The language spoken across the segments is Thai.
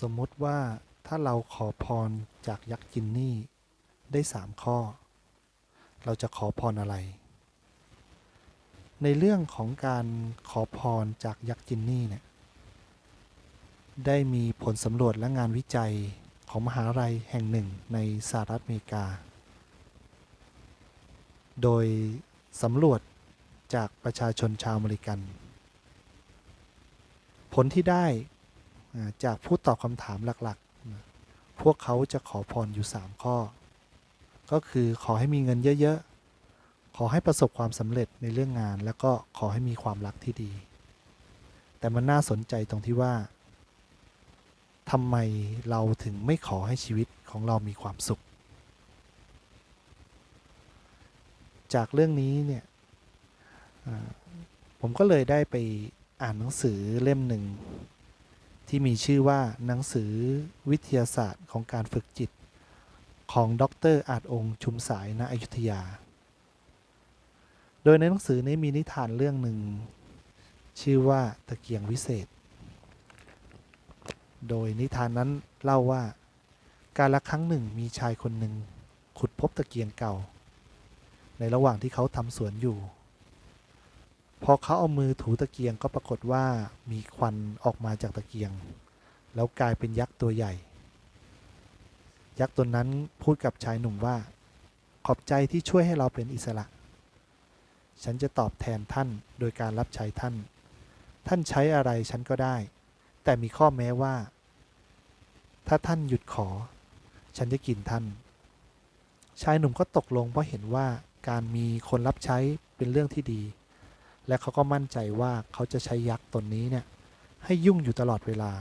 สมมติว่าถ้าเราขอพรจากยักษ์จินนี่ได้สามข้อ เราจะขอพรอะไร ในเรื่องของการขอพรจากยักษ์จินนี่เนี่ยได้มีผลสำรวจและงานวิจัยของมหาลัยแห่งหนึ่งในสหรัฐอเมริกา โดยสำรวจจากประชาชนชาวอเมริกัน ผลที่ได้ จากผู้ตอบคำถามหลักๆ พวกเขาจะขอพรอยู่ 3 ข้อ ก็คือขอให้มีเงินเยอะๆ ขอให้ประสบความสำเร็จในเรื่องงาน แล้วก็ขอให้มีความรักที่ดี แต่มันน่าสนใจตรงที่ว่าทำไมเราถึงไม่ขอให้ชีวิตของเรามีความสุข จากเรื่องนี้เนี่ยผมก็เลยได้ไปอ่านหนังสือเล่มหนึ่ง ที่มีชื่อว่าหนังสือวิทยาศาสตร์ของการฝึกจิต ของดรอาจองค์ชุมสายณอยุธยา โดยในหนังสือนี้มีนิทานเรื่องหนึ่ง ชื่อว่าตะเกียงวิเศษ โดยนิทานนั้นเล่าว่าการละครั้งหนึ่งมีชายคนหนึ่งขุดพบตะเกียงเก่า ในระหว่างที่เขาทำสวนอยู่ พอเขาเอามือถูตะเกียงก็ปรากฏว่ามีควันออกมาจากตะเกียง แล้วกลายเป็นยักษ์ตัวใหญ่ ยักษ์ตัวนั้นพูดกับชายหนุ่มว่า ขอบใจที่ช่วยให้เราเป็นอิสระ ฉันจะตอบแทนท่านโดยการรับใช้ท่าน ท่านใช้อะไรฉันก็ได้ แต่มีข้อแม้ว่า ถ้าท่านหยุดขอ ฉันจะกินท่าน ชายหนุ่มก็ตกลงเพราะเห็นว่าการมีคนรับใช้เป็นเรื่องที่ดี และเขาก็มั่นใจว่าเขาจะใช้ยักษ์ตนนี้เนี่ยให้ยุ่งอยู่ตลอดเวลา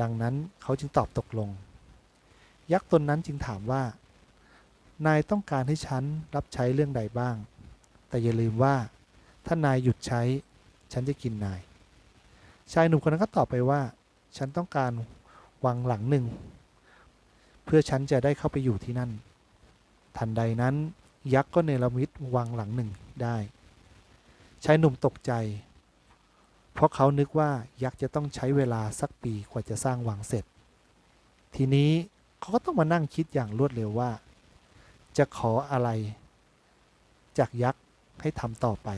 ดังนั้นเขาจึงตอบตกลง ยักษ์ตนนั้นจึงถามว่า นายต้องการให้ฉันรับใช้เรื่องใดบ้าง แต่อย่าลืมว่า ถ้านายหยุดใช้ ฉันจะกินนาย ชายหนุ่มคนนั้นก็ตอบไปว่า ฉันต้องการวังหลังหนึ่ง เพื่อฉันจะได้เข้าไปอยู่ที่นั่น ทันใดนั้น ยักษ์ก็เนรมิตวังหลังหนึ่งได้ ชายหนุ่มตกใจ เพราะเขานึกว่ายักษ์จะต้องใช้เวลาสักปีกว่าจะสร้างวังเสร็จ ทีนี้เขาก็ต้องมานั่งคิดอย่างรวดเร็วว่า จะขออะไร จากยักษ์ให้ทำต่อไป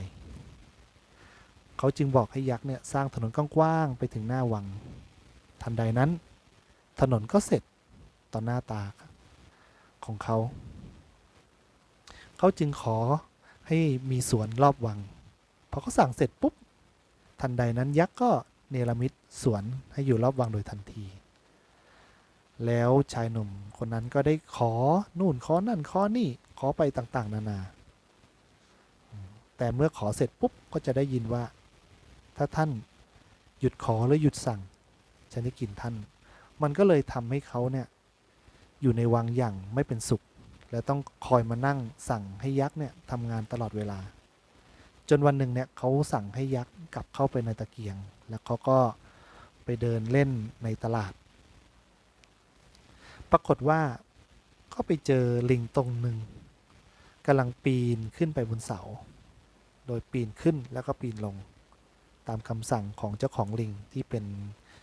เขาจึงบอกให้ยักษ์เนี่ยสร้างถนนกว้างๆไปถึงหน้าวัง ทันใดนั้น ถนนก็เสร็จต่อหน้าตาของเขา เขาจึงขอให้มีสวนรอบวัง อเขาสั่งเสร็จปุ๊บ ทันใดนั้นยักษ์ก็เนรมิตสวนให้อยู่รอบวังโดยทันที แล้วชายหนุ่มคนนั้นก็ได้ขอนู่นขอนั่นขอนี่ขอไปต่างๆ นานา แต่เมื่อขอเสร็จปุ๊บก็จะได้ยินว่า ถ้าท่านหยุดขอหรือหยุดสั่ง ฉันจะกินท่าน มันก็เลยทำให้เขาเนี่ยอยู่ในวังอย่างไม่เป็นสุข และต้องคอยมานั่งสั่งให้ยักษ์เนี่ยทำงานตลอดเวลา จนวันหนึ่งเนี่ยเขาสั่งให้ยักษ์กลับเข้าไปในตะเกียง แล้วเขาก็ไปเดินเล่นในตลาด ปรากฏว่าก็ไปเจอลิงตรงหนึ่งกำลังปีนขึ้นไปบนเสา โดยปีนขึ้นแล้วก็ปีนลง ตามคำสั่งของเจ้าของลิงที่เป็น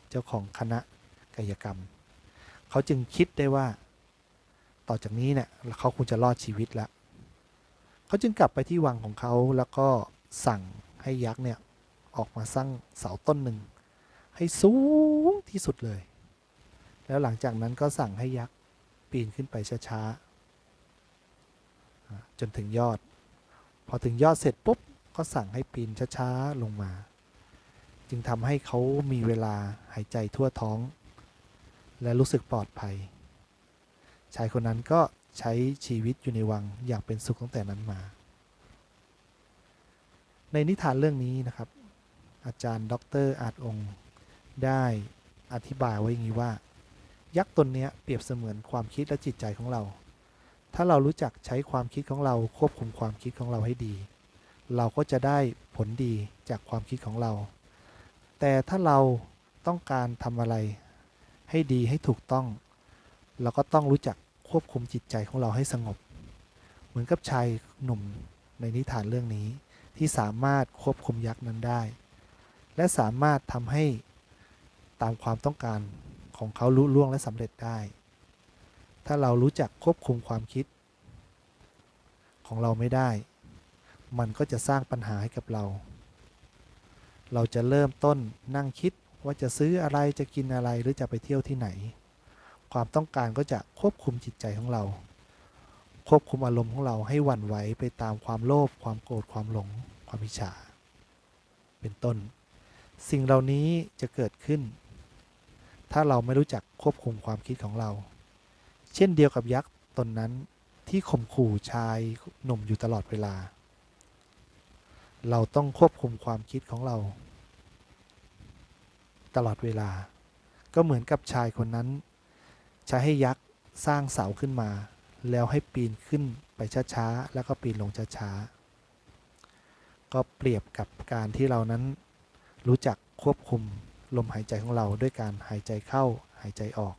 เจ้าของคณะกายกรรม เขาจึงคิดได้ว่า ต่อจากนี้เนี่ยเขาคงจะรอดชีวิตแล้วเขาจึงกลับไปที่วังของเขาแล้วก็ สั่งให้ยักษ์เนี่ยออกมาสร้างเสาต้นหนึ่งให้สูงที่สุดเลย แล้วหลังจากนั้นก็สั่งให้ยักษ์ปีนขึ้นไปช้าๆจนถึงยอด พอถึงยอดเสร็จปุ๊บก็สั่งให้ปีนช้าๆลงมา จึงทำให้เขามีเวลาหายใจทั่วท้อง และรู้สึกปลอดภัย ชายคนนั้นก็ใช้ชีวิตอยู่ในวังอย่างเป็นสุขตั้งแต่นั้นมา ในนิทานเรื่องนี้นะครับ อาจารย์ ดรอาจองค์ ได้อธิบายไว้อย่างนี้ว่า ยักษ์ตนนี้เปรียบเสมือนความคิดและจิตใจของเรา ถ้าเรารู้จักใช้ความคิดของเราควบคุมความคิดของเราให้ดี เราก็จะได้ผลดีจากความคิดของเรา แต่ถ้าเราต้องการทำอะไร ให้ดีให้ถูกต้อง เราก็ต้องรู้จักควบคุมจิตใจของเราให้สงบ เหมือนกับชายหนุ่มในนิทานเรื่องนี้ ที่สามารถควบคุมยักษ์นั้นได้ และสามารถทำให้ตามความต้องการของเขาลุล่วงและสำเร็จได้ ถ้าเรารู้จักควบคุมความคิด ของเราไม่ได้ มันก็จะสร้างปัญหาให้กับเรา เราจะเริ่มต้นนั่งคิดว่าจะซื้ออะไรจะกินอะไรหรือจะไปเที่ยวที่ไหน ความต้องการก็จะควบคุมจิตใจของเรา ควบคุมอารมณ์ของเราให้หวั่นไหวไปตามความโลภความโกรธความหลง ความอิจฉา เป็นต้น สิ่งเหล่านี้จะเกิดขึ้น ถ้าเราไม่รู้จักควบคุมความคิดของเรา เช่นเดียวกับยักษ์ตนนั้นที่ข่มขู่ชายหนุ่มอยู่ตลอดเวลา เราต้องควบคุมความคิดของเรา ตลอดเวลา ก็เหมือนกับชายคนนั้น ใช้ให้ยักษ์สร้างเสาขึ้นมา แล้วให้ปีนขึ้นไปช้าๆ แล้วก็ปีนลงช้าๆ ก็เปรียบกับการที่เรานั้นรู้จักควบคุมลมหายใจของเราด้วยการหายใจเข้าหายใจออก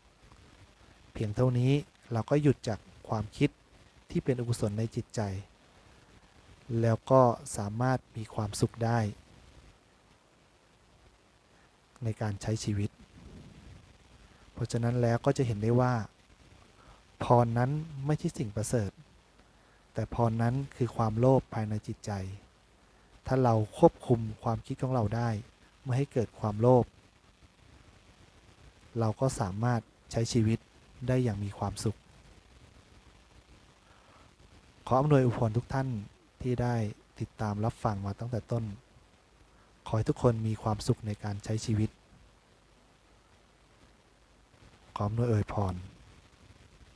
เพียงเท่านี้เราก็หยุดจากความคิดที่เป็นอกุศลในจิตใจ แล้วก็สามารถมีความสุขได้ ในการใช้ชีวิต เพราะฉะนั้นแล้วก็จะเห็นได้ว่า พรนั้นไม่ใช่สิ่งประเสริฐ แต่พรนั้นคือความโลภภายในจิตใจ ถ้าเราควบคุมความคิดของเราได้ไม่ให้เกิดความโลภเราก็สามารถใช้ชีวิตได้อย่างมีความสุข ขออำนวยอวยพรทุกท่านที่ได้ติดตามรับฟังมาตั้งแต่ต้น ขอให้ทุกคนมีความสุขในการใช้ชีวิต ขออำนวยอวยพร